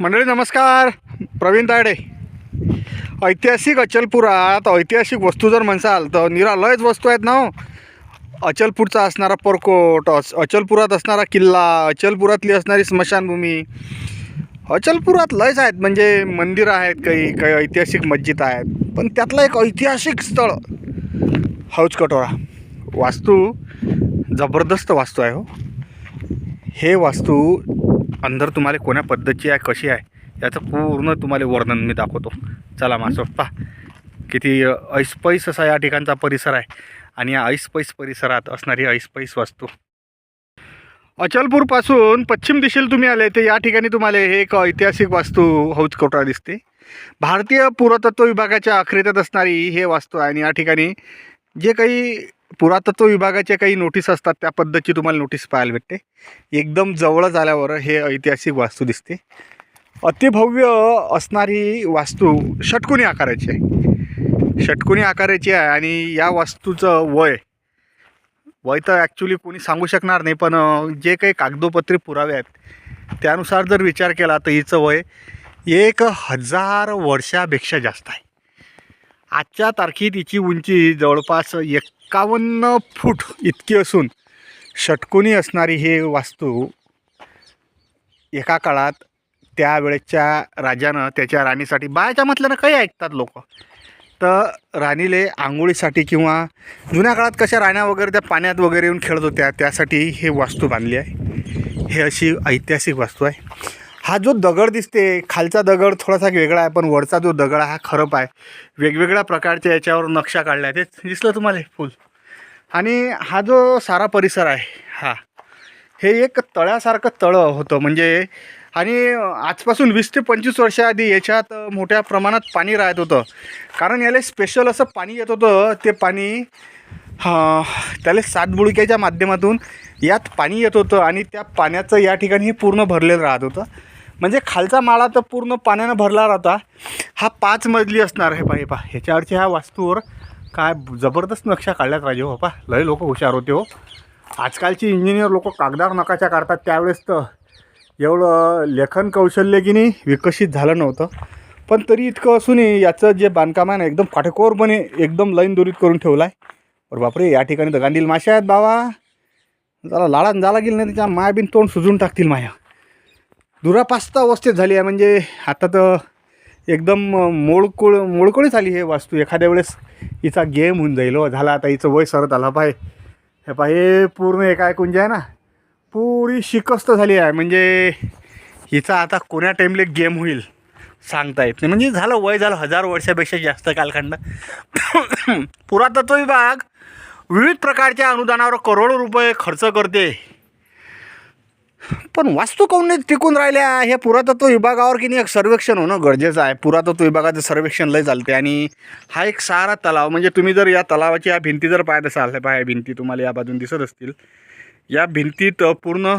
मंडळी नमस्कार. प्रवीण तायडे. ऐतिहासिक अचलपुरात ऐतिहासिक वस्तू जर म्हणसाल तर निरालयच वस्तू आहेत ना हो. अचलपूरचा असणारा परकोट अच अचलपुरात असणारा किल्ला अचलपुरातली असणारी स्मशानभूमी. अचलपुरात लयच आहेत म्हणजे मंदिरं आहेत काही काही ऐतिहासिक मस्जिद आहेत पण त्यातलं एक ऐतिहासिक स्थळ हौज कटोरा. वास्तू जबरदस्त वास्तू आहे हो. हे वास्तू अंदर तुम्हाला कोण्या पद्धतीची आहे कशी आहे याचं पूर्ण तुम्हाला वर्णन मी दाखवतो. चला माझं पा किती ऐसपैस असा या ठिकाणचा परिसर आहे आणि या ऐसपैस परिसरात असणारी ऐसपैस वास्तू. अचलपूरपासून पश्चिम दिशेला तुम्ही आले तर या ठिकाणी तुम्हाला हे एक ऐतिहासिक वास्तू हौजकोटा दिसते. भारतीय पुरातत्व विभागाच्या अखरेत्यात असणारी हे वास्तू आहे आणि या ठिकाणी जे काही पुरातत्व विभागाचे काही नोटीस असतात त्या पद्धतीची तुम्हाला नोटीस पाहायला भेटते. एकदम जवळच आल्यावर हे ऐतिहासिक वास्तू दिसते. अतिभव्य असणारी वास्तू षटकोनी आकाराची आहे. षटकोनी आकाराची आहे आणि या वास्तूचं वय वय तर ॲक्च्युली कोणी सांगू शकणार नाही पण जे काही कागदोपत्री पुरावे आहेत त्यानुसार जर विचार केला तर हिचं वय एक हजार वर्षापेक्षा जास्त आहे. आजच्या तारखेत हिची उंची जवळपास एक्कावन्न फूट इतकी असून षटकोनी असणारी हे वास्तू एका काळात त्यावेळेच्या राजानं त्याच्या राणीसाठी बायाच्या म्हटल्यानं काही ऐकतात लोक. तर राणीले आंघोळीसाठी किंवा जुन्या काळात कशा राण्या वगैरे त्या पाण्यात वगैरे येऊन खेळत होत्या त्यासाठी हे वास्तू बांधली आहे. हे अशी ऐतिहासिक वास्तू आहे. हा जो दगड दिसते खालचा दगड थोडासा वेगळा आहे पण वरचा जो दगड आहे हा खरप आहे. वेगवेगळ्या प्रकारच्या याच्यावर नक्षा काढल्या ते दिसलं तुम्हाला फुल? आणि हा जो सारा परिसर आहे हा हे एक तळ्यासारखं तळं होतं. म्हणजे आणि आजपासून वीस ते पंचवीस वर्षाआधी याच्यात मोठ्या प्रमाणात पाणी राहत होतं. कारण याला स्पेशल असं पाणी येत होतं ते पाणी हा त्याला सातबुडक्याच्या माध्यमातून यात पाणी येत होतं आणि त्या पाण्याचं या ठिकाणी हे पूर्ण भरलेलं राहत होतं. म्हणजे खालचा माळा तर पूर्ण पाण्यानं भरला राहता. हा पाच मजली असणार आहे पाहे. पा ह्याच्यावरच्या ह्या वास्तूवर काय जबरदस्त नक्षा काढल्यात राजे हो पा लय लोक हुशार होते हो. आजकालची इंजिनियर लोक कागदार नकाशा काढतात त्यावेळेस तर. एवढं लेखन कौशल्य की नाही विकसित झालं नव्हतं. पण तरी इतकं असूनही याचं जे बांधकाम आहे ना एकदम काटेकोरपणे एकदम लाईन दोरीत करून ठेवलं आहे बरं बापरे या ठिकाणी तर गांधील माश्या आहेत बाबा. जरा लाडान जाला गेलं नाही त्याच्या मायाबीन तोंड सुजून टाकतील माया. दुरापास्त अवस्थेत झाली आहे. म्हणजे आता तर एकदम मोडकोळ मोडकोळीच आली हे वास्तू. एखाद्या वेळेस हिचा गेम होऊन जाईल हो. झाला आता हिचं वय सरत आला पाय. हे पाय हे पूर्ण एक ऐकून जे आहे ना पुरी शिकस्त झाली आहे. म्हणजे हिचा आता कोण्या टाईमले गेम होईल सांगता येत नाही. म्हणजे झालं वय झालं हजार वर्षापेक्षा जास्त कालखंड. पुरातत्व विभाग विविध प्रकारच्या अनुदानावर करोडो रुपये खर्च करते. पण वास्तू काऊन नाही टिकून राहिल्या? हे पुरातत्व विभागावर की नाही एक सर्वेक्षण होणं गरजेचं आहे. पुरातत्व विभागाचं सर्वेक्षण लय चालते आणि हा एक सारा तलाव म्हणजे तुम्ही जर या तलावाची या भिंती जर पाहत असाल हे पहा या भिंती तुम्हाला या बाजून दिसत असतील. या भिंतीत पूर्ण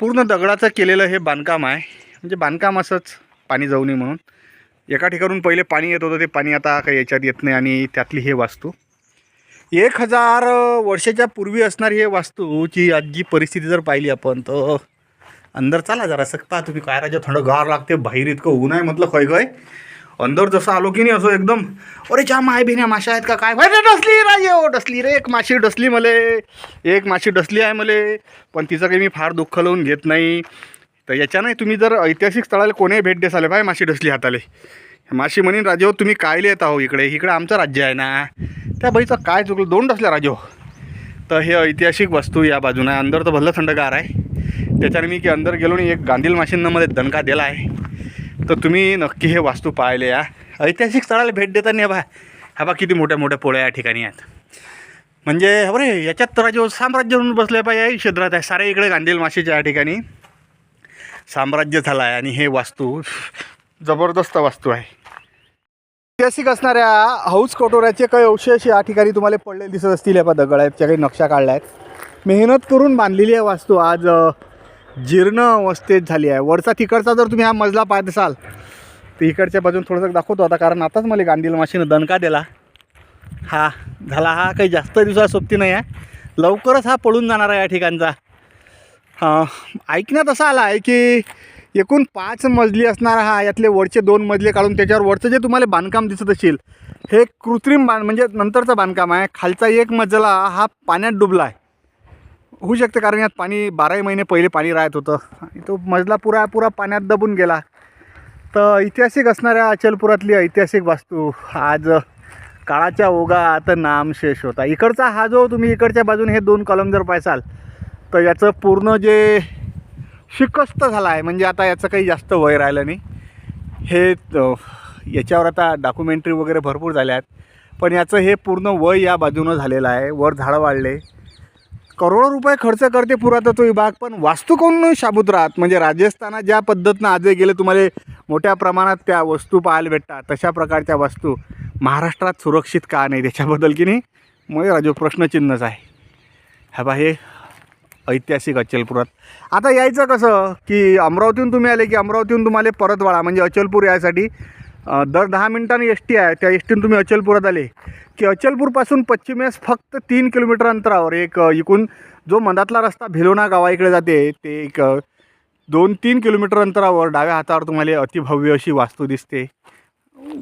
पूर्ण दगडाचं केलेलं हे बांधकाम आहे. म्हणजे बांधकाम असंच पाणी जाऊ नये म्हणून. एका ठिकाणून पहिले पाणी येत होतं ते पाणी आता काही याच्यात येत नाही आणि त्यातली हे वास्तू. एक हजार वर्षाच्या पूर्वी असणारी हे वास्तूची आजची परिस्थिती जर पाहिली आपण तर अंदर चला जरा सकता तुम्ही काय राजा थंड गार लागते बाहेर इतकं ऊन आहे म्हटलं खय खय. अंदर जसं आलो की नाही असं एकदम अरे च्या माय बिन्या माशा आहेत का काय? भाई डसली राजे ओ डसली रे एक माशी डसली मले एक माशी डसली आहे मले पण तिचं काही मी फार दुःख लावून घेत नाही. तर याच्यानं तुम्ही जर ऐतिहासिक स्थळाला कोणी भेट देसाले बाय माशी डसली हाताले. माशी म्हणेन राजे हो तुम्ही कायले येत आहो इकडे? इकडे आमचं राज्य आहे ना. त्या बाईचं काय चुकलं? दोन डसल्या राजो. तर हे ऐतिहासिक वस्तू या बाजूनं. आहे अंदर तर भलं थंडगार आहे. त्याच्याने मी की अंदर गेलो आणि एक गांधील माशींमध्ये दणका दिला आहे. तर तुम्ही नक्की हे वास्तू पाहिले या. ऐतिहासिक स्थळाला भेट देताना बा हा बा किती मोठ्या मोठ्या पोळ्या या ठिकाणी आहेत. म्हणजे बरे याच्यात तर राजो साम्राज्य म्हणून बसले पाहिजे क्षेत्रात आहे. सारे इकडे गांधील माशीच्या या ठिकाणी साम्राज्य झालं आहे आणि हे वास्तू जबरदस्त वास्तू आहे. ऐतिहासिक असणाऱ्या हौस कटोऱ्याचे काही अवशेष या ठिकाणी तुम्हाला पडलेले दिसत असतील. या दगड आहेत त्या काही नक्षा काढल्या आहेत. मेहनत करून बांधलेली आहे वास्तू. आज जीर्ण अवस्थेत झाली आहे. वरचा तिकडचा जर तुम्ही हा मजला पाहत असाल तर इकडच्या बाजून थोडंसं दाखवतो आता कारण आताच मला गांधील माशीनं दणका दिला. हा झाला हा काही जास्त दिवसा सोबती नाही आहे. लवकरच हा पळून जाणार आहे या ठिकाणचा. हां ऐकण्यात असं आलं आहे की एकूण पाच मजली असणारा हा यातले वरचे दोन मजले काढून त्याच्यावर वरचं जे तुम्हाला बांधकाम दिसत असेल हे कृत्रिम बांध म्हणजे नंतरचं बांधकाम आहे. खालचा एक मजला हा पाण्यात डुबला आहे. होऊ शकते कारण यात पाणी बाराही महिने पहिले पाणी राहत होतं. तो मजला पुरा पुरा पाण्यात दबून गेला. तर ऐतिहासिक असणाऱ्या अचलपुरातली ऐतिहासिक वास्तू आज काळाच्या ओघा आता नामशेष होता. इकडचा हा जो तुम्ही इकडच्या बाजूने हे दोन कॉलम जर पाहाल तर याचं पूर्ण जे शिकस्त झाला आहे. म्हणजे आता याचं काही जास्त वय राहिलं नाही. हे याच्यावर आता डॉक्युमेंटरी वगैरे भरपूर झाल्या आहेत. पण याचं हे पूर्ण वय या बाजूनं झालेलं आहे. वर झाडं वाढले. करोडो रुपये खर्च करते पुरातत्व विभाग पण वास्तू कोण शाबूत राहत. म्हणजे राजस्थानात ज्या पद्धतीनं आजही गेले तुम्हाला मोठ्या प्रमाणात त्या वस्तू पाहायला भेटतात. तशा प्रकारच्या वस्तू महाराष्ट्रात सुरक्षित का नाही त्याच्याबद्दल की नाही मग राजू प्रश्नचिन्हच आहे. हा बा हे ऐतिहासिक अचलपुरात. आता यायचं कसं की अमरावतीहून तुम्ही आले की अमरावतीहून तुम्हाला परत वाळा म्हणजे अचलपूर यायसाठी. दर दहा मिनिटांनी एस टी आहे त्या एस टीनं तुम्ही अचलपुरात आले. की अचलपूरपासून पश्चिमेस फक्त तीन किलोमीटर अंतरावर एक इकून जो मधातला रस्ता भिलोणा गावाइकडे जाते ते एक दोन तीन किलोमीटर अंतरावर डाव्या हातावर तुम्हाला अतिभव्य अशी वास्तू दिसते.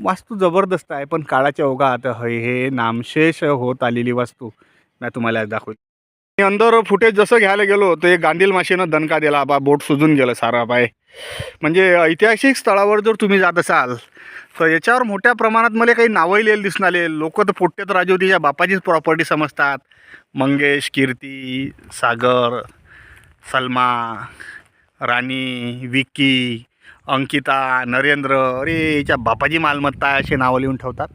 वास्तू जबरदस्त आहे पण काळाच्या ओघात हे हे नामशेष होत आलेली वास्तू. मी तुम्हाला आज मी अंदर फुटेज जसं घ्यायला गेलो तर एक गांधील माशीनं दणका दिला बा बोट सुजून गेलं सारा बाय म्हणजे ऐतिहासिक स्थळावर जर तुम्ही जात असाल तर याच्यावर मोठ्या प्रमाणात मला काही नावं लिहिलेली आले लोक तर पोट्टेत राजवतीच्या बापाचीच प्रॉपर्टी समजतात. मंगेश कीर्ती सागर सलमा राणी विक्की अंकिता नरेंद्र अरे याच्या बापाची मालमत्ता असे नावं लिहून ठेवतात.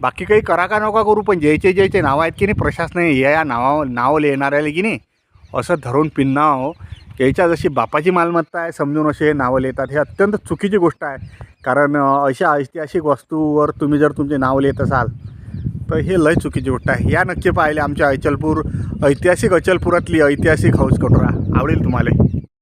बाकी काही करा का नका करू पण ज्याचे ज्याचे नावं आहेत की नाही प्रशासन या या नावा नावं लिहिणाऱ्याला की नाही असं धरून पिन्नाव हो. याच्या जशी बापाची मालमत्ता आहे समजून असे नावं लिहितात हे अत्यंत चुकीची गोष्ट आहे. कारण अशा ऐतिहासिक वस्तूवर तुम्ही जर तुमचे नाव लिहित असाल तर हे लय चुकीची गोष्ट आहे. या नक्की पाहिले आमच्या अचलपूर ऐतिहासिक अचलपुरातली ऐतिहासिक हौस कटोरा. आवडेल तुम्हाला.